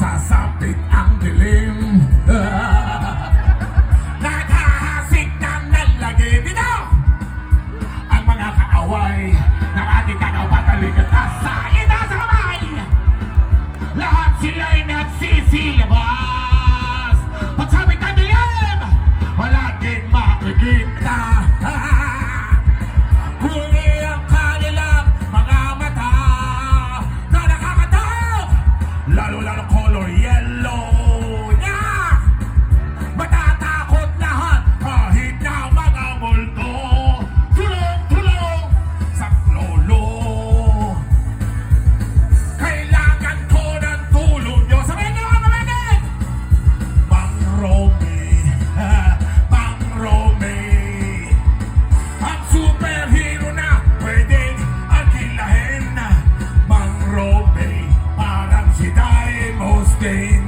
Sasapit ang dilim. Nakahasik ng nalagay dito Ang mga kaaway Ng ating kagawatalik at asa Ito sa kamay Lahat sila'y nagsisilabas. Pagsapit ng dilim Wala din makikita. Kuni ang kanilang mga mata Na nakakataw Lalo-lalo ko din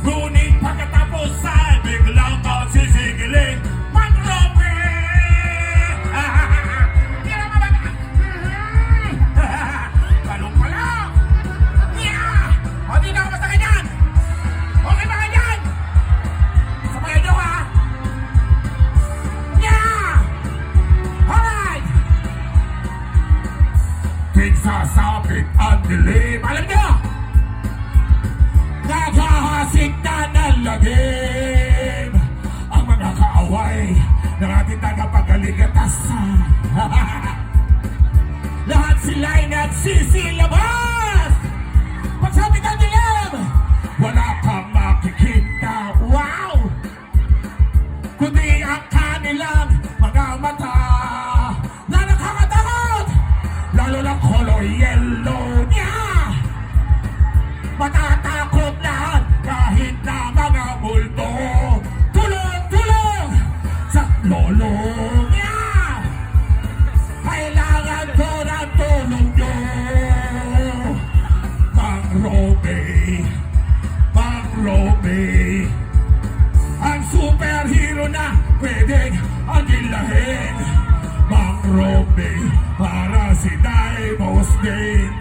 Ngunit pagkatapos ay biglang kang sisigiling Patrope! Ganun pala! Yeah! O di na ako basta ganyan! Okay ba ganyan? Sabayan nyo ha! Yeah! Alright! Pigsasapit ang dilim! Alam nyo! natin ang mga kaaway ng ating tagapagaligatas. Lahat sila ay nagsisilabas! Pagsabi ng dilim, wala kang makikita. Wow! Kundi ang kanilang mga mata na nakakatakot, lalo ng color yellow niya. Matata lolo niya. Kailangan ko ng tulong nyo. Mang Robe, Mang Robe, ang superhero na pwedeng agilahin. Mang Robe, para si Daimos din.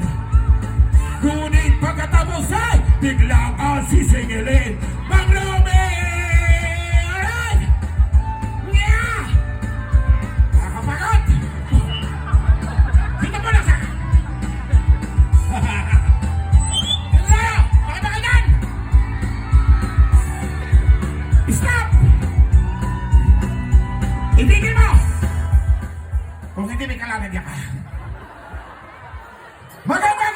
Ngunit pagkatapos ay biglang ang sisingilin. Stop! Itigil mo! Kung hindi may kalanan ka. Magandang